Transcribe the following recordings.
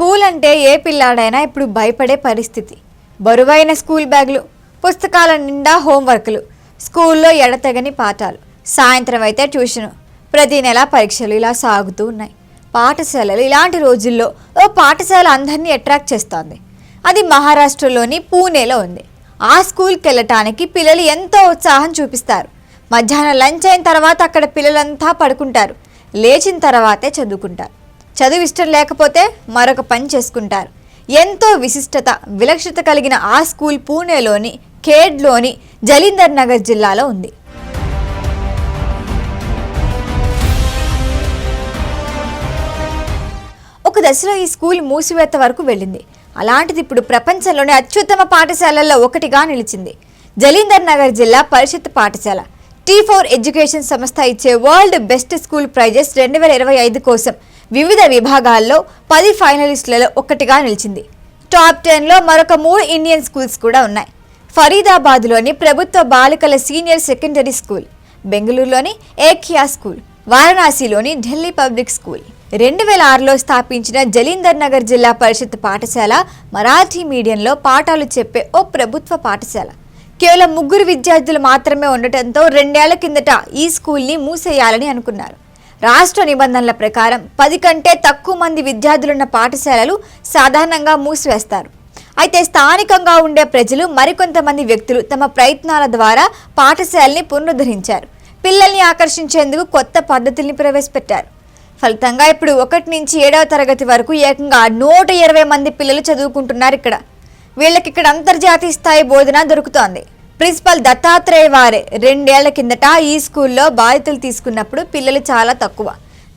School అంటే ఏ పిల్లాడైనా ఇప్పుడు భయపడే పరిస్థితి. బరువైన స్కూల్ బ్యాగులు పుస్తకాల నిండా హోంవర్క్లు స్కూల్లో ఎడతెగని పాఠాలు సాయంత్రం అయితే ట్యూషను. ప్రతి నెల పరీక్షలు ఇలా సాగుతూ ఉన్నాయి. పాఠశాలలు ఇలాంటి రోజుల్లో ఓ పాఠశాల అందరినీ అట్రాక్ట్ చేస్తోంది. అది మహారాష్ట్రలోని పూణేలో ఉంది. ఆ స్కూల్కి వెళ్ళటానికి పిల్లలు ఎంతో ఉత్సాహం చూపిస్తారు. మధ్యాహ్నం లంచ్ అయిన తర్వాత అక్కడ పిల్లలంతా పడుకుంటారు. లేచిన తర్వాతే చదువుకుంటారు. చదువు ఇష్టం లేకపోతే మరొక పని చేసుకుంటారు. ఎంతో విశిష్టత విలక్షత కలిగిన ఆ స్కూల్ పూణేలోని ఖేడ్లోని జలీందర్ నగర్ జిల్లాలో ఉంది. ఒక దశలో ఈ స్కూల్ మూసివేత వరకు వెళ్ళింది. అలాంటిది ఇప్పుడు ప్రపంచంలోనే అత్యుత్తమ పాఠశాలల్లో ఒకటిగా నిలిచింది. జలీందర్ నగర్ జిల్లా పరిషత్ పాఠశాల. టీ ఫోర్ ఎడ్యుకేషన్ సంస్థ ఇచ్చే వరల్డ్ బెస్ట్ స్కూల్ ప్రైజెస్ రెండు వేల ఇరవై ఐదు కోసం వివిధ విభాగాల్లో పది ఫైనలిస్టులలో ఒకటిగా నిలిచింది. టాప్ టెన్లో మరొక మూడు ఇండియన్ స్కూల్స్ కూడా ఉన్నాయి. ఫరీదాబాద్లోని ప్రభుత్వ బాలికల సీనియర్ సెకండరీ స్కూల్ బెంగళూరులోని ఏఖియా స్కూల్ వారణాసిలోని ఢిల్లీ పబ్లిక్ స్కూల్. రెండు వేల ఆరులో స్థాపించిన జలీందర్ నగర్ జిల్లా పరిషత్ పాఠశాల మరాఠీ మీడియంలో పాఠాలు చెప్పే ఓ ప్రభుత్వ పాఠశాల. కేవలం ముగ్గురు విద్యార్థులు మాత్రమే ఉండటంతో రెండేళ్ళ కిందట ఈ స్కూల్ని మూసేయాలని అనుకున్నారు. రాష్ట్ర నిబంధనల ప్రకారం పది కంటే తక్కువ మంది విద్యార్థులున్న పాఠశాలలు సాధారణంగా మూసివేస్తారు. అయితే స్థానికంగా ఉండే ప్రజలు మరికొంతమంది వ్యక్తులు తమ ప్రయత్నాల ద్వారా పాఠశాలని పునరుద్ధరించారు. పిల్లల్ని ఆకర్షించేందుకు కొత్త పద్ధతుల్ని ప్రవేశపెట్టారు. ఫలితంగా ఇప్పుడు ఒకటి నుంచి ఏడవ తరగతి వరకు ఏకంగా నూట ఇరవై మంది పిల్లలు చదువుకుంటున్నారు ఇక్కడ. వీళ్ళకి ఇక్కడ అంతర్జాతీయ స్థాయి బోధన దొరుకుతోంది. ప్రిన్సిపల్ దత్తాత్రేయ వారే రెండేళ్ళ కిందట ఈ స్కూల్లో బాధితులు తీసుకున్నప్పుడు పిల్లలు చాలా తక్కువ.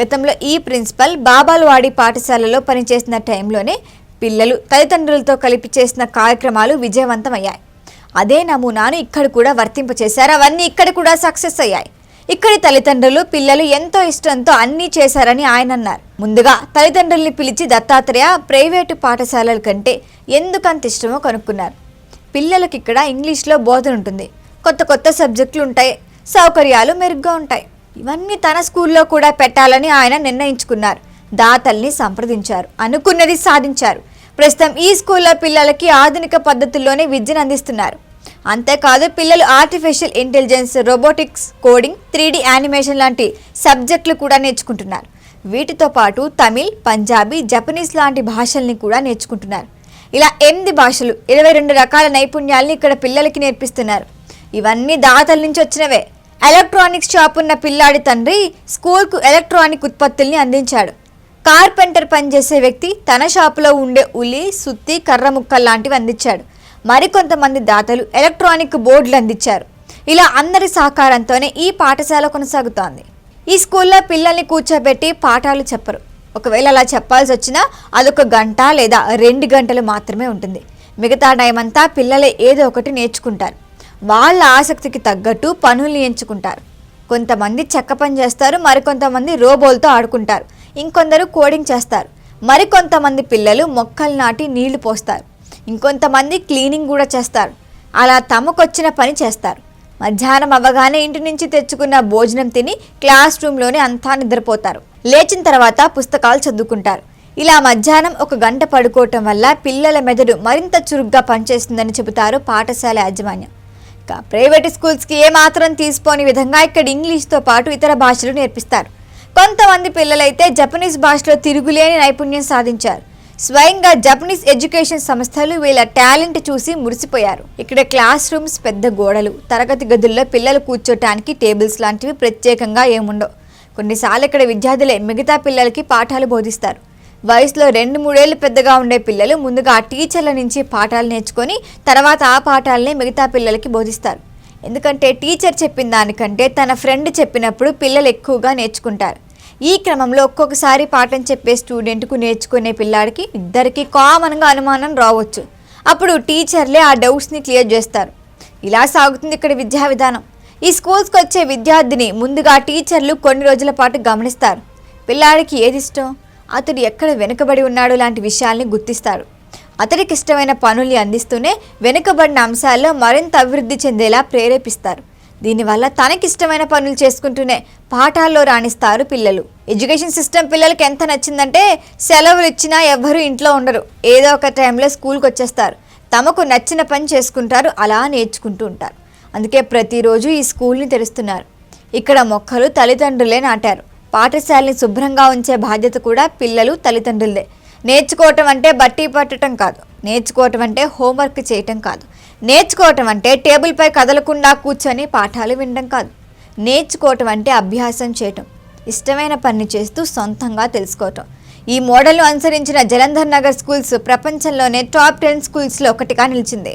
గతంలో ఈ ప్రిన్సిపల్ బాబాలవాడి పాఠశాలలో పనిచేసిన టైంలోనే పిల్లలు తల్లిదండ్రులతో కలిపి చేసిన కార్యక్రమాలు విజయవంతమయ్యాయి. అదే నమూనాను ఇక్కడ కూడా వర్తింపచేశారు. అవన్నీ ఇక్కడ కూడా సక్సెస్ అయ్యాయి. ఇక్కడి తల్లిదండ్రులు పిల్లలు ఎంతో ఇష్టంతో అన్నీ చేశారని ఆయన అన్నారు. ముందుగా తల్లిదండ్రుల్ని పిలిచి దత్తాత్రేయ ప్రైవేటు పాఠశాలల కంటే ఎందుకంత ఇష్టమో కనుక్కున్నారు. పిల్లలకి ఇక్కడ ఇంగ్లీష్లో బోధన ఉంటుంది. కొత్త కొత్త సబ్జెక్టులు ఉంటాయి. సౌకర్యాలు మెరుగ్గా ఉంటాయి. ఇవన్నీ తన స్కూల్లో కూడా పెట్టాలని ఆయన నిర్ణయించుకున్నారు. దాతల్ని సంప్రదించారు. అనుకున్నది సాధించారు. ప్రస్తుతం ఈ స్కూల్లో పిల్లలకి ఆధునిక పద్ధతుల్లోనే విద్యను అందిస్తున్నారు. అంతేకాదు పిల్లలు artificial intelligence robotics coding three D animation లాంటి సబ్జెక్టులు కూడా నేర్చుకుంటున్నారు. వీటితో పాటు తమిళ్ పంజాబీ జపనీస్ లాంటి భాషల్ని కూడా నేర్చుకుంటున్నారు. ఇలా ఎనిమిది భాషలు ఇరవై రెండు రకాల నైపుణ్యాల్ని ఇక్కడ పిల్లలకి నేర్పిస్తున్నారు. ఇవన్నీ దాతల నుంచి వచ్చినవే. ఎలక్ట్రానిక్స్ షాప్ ఉన్న పిల్లాడి తండ్రి స్కూల్కు ఎలక్ట్రానిక్ ఉత్పత్తుల్ని అందించాడు. కార్పెంటర్ పనిచేసే వ్యక్తి తన షాపులో ఉండే ఉలి సుత్తి కర్ర ముక్కలు లాంటివి అందించాడు. మరికొంతమంది దాతలు ఎలక్ట్రానిక్ బోర్డులు అందించారు. ఇలా అందరి సహకారంతోనే ఈ పాఠశాల కొనసాగుతోంది. ఈ స్కూల్లో పిల్లల్ని కూర్చోబెట్టి పాఠాలు చెప్పరు. ఒకవేళ అలా చెప్పాల్సి వచ్చినా అదొక గంట లేదా రెండు గంటలు మాత్రమే ఉంటుంది. మిగతా టైం అంతా పిల్లలే ఏదో ఒకటి నేర్చుకుంటారు. వాళ్ళ ఆసక్తికి తగ్గట్టు పనుల్ని ఎంచుకుంటారు. కొంతమంది చెక్క పని చేస్తారు మరికొంతమంది రోబోలతో ఆడుకుంటారు. ఇంకొందరు కోడింగ్ చేస్తారు. మరికొంతమంది పిల్లలు మొక్కలు నాటి నీళ్ళు పోస్తారు. ఇంకొంతమంది క్లీనింగ్ కూడా చేస్తారు. అలా తమకొచ్చిన పని చేస్తారు. మధ్యాహ్నం అవ్వగానే ఇంటి నుంచి తెచ్చుకున్న భోజనం తిని క్లాస్ రూమ్లోనే అంతా నిద్రపోతారు. లేచిన తర్వాత పుస్తకాలు చదువుకుంటారు. ఇలా మధ్యాహ్నం ఒక గంట పడుకోవటం వల్ల పిల్లల మెదడు మరింత చురుగ్గా పనిచేస్తుందని చెబుతారు పాఠశాల యాజమాన్యం. ఇక ప్రైవేట్ స్కూల్స్కి ఏమాత్రం తీసుకోని విధంగా ఇక్కడ ఇంగ్లీష్తో పాటు ఇతర భాషలు నేర్పిస్తారు. కొంతమంది పిల్లలైతే జపనీస్ భాషలో తిరుగులేని నైపుణ్యం సాధించారు. స్వయంగా జపనీస్ ఎడ్యుకేషన్ సంస్థలు వీళ్ళ టాలెంట్ చూసి మురిసిపోయారు. ఇక్కడ క్లాస్ రూమ్స్ పెద్ద గోడలు తరగతి గదుల్లో పిల్లలు కూర్చోటానికి టేబుల్స్ లాంటివి ప్రత్యేకంగా ఏముండవు. కొన్నిసార్లు ఇక్కడ విద్యార్థులే మిగతా పిల్లలకి పాఠాలు బోధిస్తారు. వయసులో రెండు మూడేళ్ళు పెద్దగా ఉండే పిల్లలు ముందుగా ఆ టీచర్ల నుంచి పాఠాలు నేర్చుకొని తర్వాత ఆ పాఠాలనే మిగతా పిల్లలకి బోధిస్తారు. ఎందుకంటే టీచర్ చెప్పిన దానికంటే తన ఫ్రెండ్ చెప్పినప్పుడు పిల్లలు ఎక్కువగా నేర్చుకుంటారు. ఈ క్రమంలో ఒక్కొక్కసారి పాఠం చెప్పే స్టూడెంట్కు నేర్చుకునే పిల్లాడికి ఇద్దరికి కామన్గా అనుమానం రావచ్చు. అప్పుడు టీచర్లే ఆ డౌట్స్ని క్లియర్ చేస్తారు. ఇలా సాగుతుంది ఇక్కడ విద్యా విధానం. ఈ స్కూల్స్కి వచ్చే విద్యార్థిని ముందుగా టీచర్లు కొన్ని రోజుల పాటు గమనిస్తారు. పిల్లాడికి ఏది ఇష్టం? అతడు ఎక్కడ వెనుకబడి ఉన్నాడు లాంటి విషయాల్ని గుర్తిస్తారు. అతడికి ఇష్టమైన పనుల్ని అందిస్తూనే వెనుకబడిన అంశాల్లో మరింత అభివృద్ధి చెందేలా ప్రేరేపిస్తారు. దీనివల్ల తనకిష్టమైన పనులు చేసుకుంటూనే పాఠాల్లో రాణిస్తారు పిల్లలు. ఎడ్యుకేషన్ సిస్టమ్ పిల్లలకి ఎంత నచ్చిందంటే సెలవులు ఇచ్చినా ఎవ్వరూ ఇంట్లో ఉండరు. ఏదో ఒక టైంలో స్కూల్కి వచ్చేస్తారు. తమకు నచ్చిన పని చేసుకుంటారు అలా నేర్చుకుంటూ ఉంటారు. అందుకే ప్రతిరోజు ఈ స్కూల్ని తెరుస్తున్నారు. ఇక్కడ మొక్కలు తల్లిదండ్రులే నాటారు. పాఠశాలని శుభ్రంగా ఉంచే బాధ్యత కూడా పిల్లలు తల్లిదండ్రులదే. నేర్చుకోవటం అంటే బట్టి పట్టడం కాదు. నేర్చుకోవటం అంటే హోంవర్క్ చేయటం కాదు. నేర్చుకోవటం అంటే టేబుల్పై కదలకుండా కూర్చొని పాఠాలు వినడం కాదు. నేర్చుకోవటం అంటే అభ్యాసం చేయటం. ఇష్టమైన పని చేస్తూ సొంతంగా తెలుసుకోవటం. ఈ మోడల్ను అనుసరించిన జలంధర్ నగర్ స్కూల్స్ ప్రపంచంలోనే టాప్ టెన్ స్కూల్స్లో ఒకటిగా నిలిచింది.